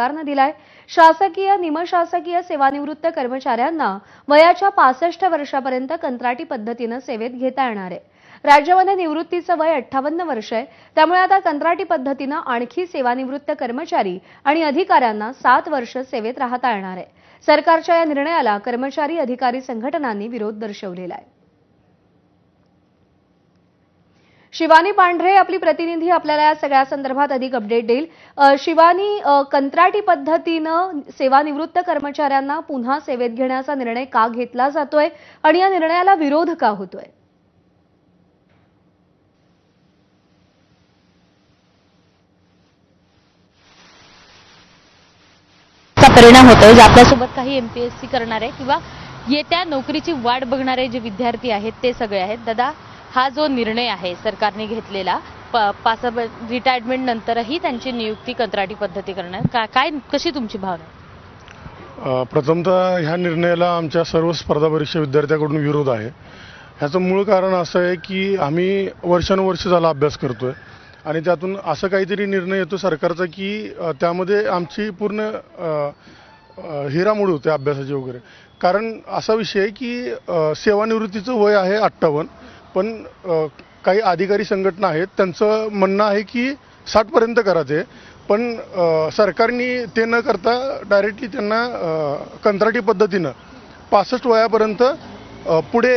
सरकारनं दिलाय. शासकीय निमशासकीय सेवानिवृत्त कर्मचाऱ्यांना वयाच्या पासष्ट वर्षापर्यंत कंत्राटी पद्धतीनं सेवेत घेता येणार आहे. राज्यामध्ये निवृत्तीचं वय अठ्ठावन्न वर्ष आहे. त्यामुळे आता कंत्राटी पद्धतीनं आणखी सेवानिवृत्त कर्मचारी आणि अधिकाऱ्यांना सात वर्ष सेवेत राहता येणार आहे. सरकारच्या या निर्णयाला कर्मचारी अधिकारी संघटनांनी विरोध दर्शवलेला आहे. शिवानी पांढरे आपली प्रतिनिधी आपल्याला या सगळ्या संदर्भात अधिक अपडेट देईल. शिवानी कंत्राटी पद्धतीनं सेवानिवृत्त कर्मचाऱ्यांना पुन्हा सेवेत घेण्याचा निर्णय का घेतला जातोय आणि या निर्णयाला विरोध का होतोय? चा परिणाम होतोय जे आपल्यासोबत काही एमपीएससी करणारे किंवा येत्या नोकरीची वाट बघणारे जे विद्यार्थी आहेत ते सगळे आहेत. दादा हा जो निर्णय आहे सरकारने घेतलेला पास रिटायरमेंट नंतरही त्यांची नियुक्ती कंत्राटी पद्धती करणार. का- काय कशी तुमची भावना प्रथमतः ह्या निर्णयाला आमच्या सर्व स्पर्धा परीक्षा विद्यार्थ्याकडून विरोध आहे. ह्याचं मूळ कारण असं आहे की आम्ही वर्षानुवर्ष झाला अभ्यास करतोय आणि त्यातून असं काहीतरी निर्णय येतो सरकारचा की त्यामध्ये आमची पूर्ण हिरामोड होते अभ्यासाची वगैरे. कारण असा विषय आहे की सेवानिवृत्तीचं वय आहे अठ्ठावन्न. पण काही अधिकारी संघटना आहेत त्यांचं म्हणणं आहे की साठपर्यंत करा ते पण सरकारने ते न करता डायरेक्टली त्यांना कंत्राटी पद्धतीनं पासष्ट वयापर्यंत पुढे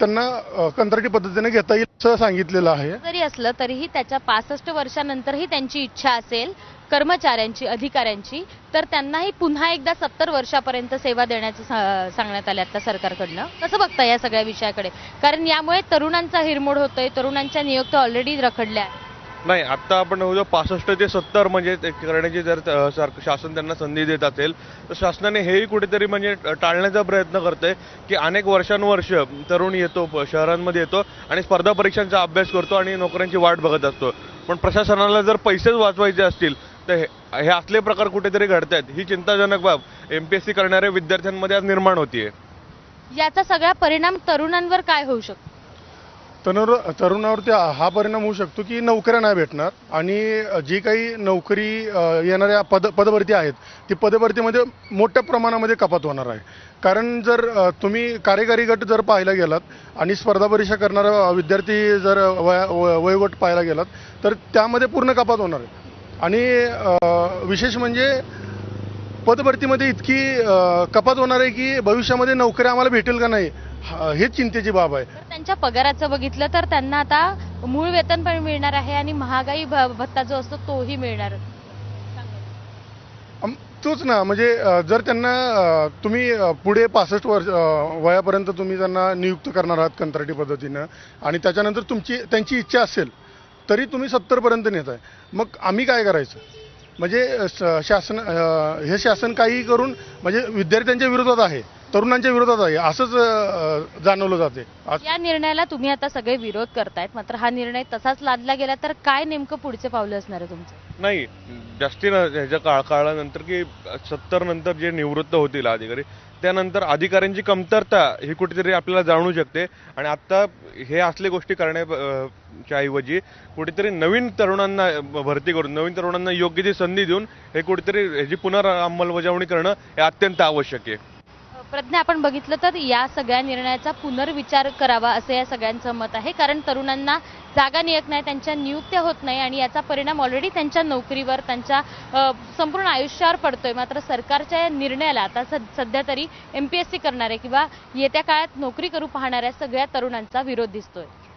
त्यांना कंत्राटी पद्धतीने घेता येईल सांगितलेलं आहे. जरी असलं तरीही त्याच्या पासष्ट वर्षानंतरही त्यांची इच्छा असेल कर्मचाऱ्यांची अधिकाऱ्यांची तर त्यांनाही पुन्हा एकदा सत्तर वर्षापर्यंत सेवा देण्याचं सा- सांगण्यात आलं आता सरकारकडनं. कसं बघता या सगळ्या विषयाकडे? कारण यामुळे तरुणांचा हिरमोड होतोय तरुणांच्या नियुक्त्या ऑलरेडी रखडल्या. आहेत. नाही आता आपण बघतो पासष्ट ते सत्तर म्हणजे करण्याची जर सर- शासन त्यांना संधी देत असेल तर शासनाने हेही कुठेतरी म्हणजे टाळण्याचा प्रयत्न करते की अनेक वर्षानुवर्ष तरुण येतो शहरांमध्ये येतो आणि स्पर्धा परीक्षांचा अभ्यास करतो आणि नोकऱ्यांची वाट बघत असतो. पण प्रशासनाला जर पैसेच वाचवायचे असतील तर हे हे असले प्रकार कुठेतरी घडत आहेत ही चिंताजनक बाब एमपीएससी करणाऱ्या विद्यार्थ्यांमध्ये आज निर्माण होतीये. याचा सगळा परिणाम तरुणांवर काय होऊ शकतो? तरुण तरुणावरती हा परिणाम होऊ शकतो की नोकऱ्या नाही भेटणार आणि जी काही नोकरी येणाऱ्या पद पदभरती आहेत ती पदभरतीमध्ये मोठ्या प्रमाणामध्ये कपात होणार आहे. कारण जर तुम्ही कार्यकारी गट जर पाहायला गेलात आणि स्पर्धा परीक्षा करणारा विद्यार्थी जर वया व- वयोगट पाहायला गेलात तर त्यामध्ये पूर्ण कपात होणार आहे. आणि विशेष म्हणजे पदभरतीमध्ये इतकी कपात होणार आहे की भविष्यामध्ये नोकऱ्या आम्हाला भेटेल का नाही हा- हेच चिंतेची बाब आहे. त्यांच्या पगाराचं बघितलं तर त्यांना आता मूळ वेतन पण मिळणार आहे आणि महागाई भत्ता जो असतो तोही मिळणार. तोच ना म्हणजे जर त्यांना तुम्ही पुढे पासष्ट वर्ष वयापर्यंत तुम्ही त्यांना नियुक्त करणार आहात कंत्राटी पद्धतीनं आणि त्याच्यानंतर तुमची त्यांची इच्छा असेल तरी तुम्ही सत्तरपर्यंत नेत आहे मग आम्ही काय करायचं? म्हणजे शासन हे शासन काही करून म्हणजे विद्यार्थ्यांच्या विरोधात आहे. तरुणांच्या विरोधात आहे. असंच जाणवलं जाते या निर्णयाला तुम्ही आता सगळे विरोध करतायत. मात्र हा निर्णय तसाच लादला गेला तर काय नेमकं पुढचे पावलं असणार आहे तुमचं? नाही जास्ती ह्याच्या काळ काळानंतर की सत्तर नंतर जे निवृत्त होतील अधिकारी त्यानंतर अधिकाऱ्यांची कमतरता ही कुठेतरी आपल्याला जाणू शकते. आणि आता हे असले गोष्टी करण्याच्या ऐवजी कुठेतरी नवीन तरुणांना भरती करून नवीन तरुणांना योग्य ती संधी देऊन हे कुठेतरी ह्याची पुनर अंमलबजावणी करणं हे अत्यंत आवश्यक आहे. प्रज्ञा आपण बघितलं तर या सगळ्या निर्णयाचा पुनर्विचार करावा असं या सगळ्यांचं मत आहे. कारण तरुणांना जागा नियत नाही त्यांच्या नियुक्त्या होत नाही आणि याचा परिणाम ऑलरेडी त्यांच्या नोकरीवर त्यांच्या संपूर्ण आयुष्यावर पडतोय. मात्र सरकारच्या या निर्णयाला आता सध्या तरी एम पी एस सी करणारे किंवा येत्या काळात नोकरी करू पाहणाऱ्या सगळ्या तरुणांचा विरोध दिसतोय.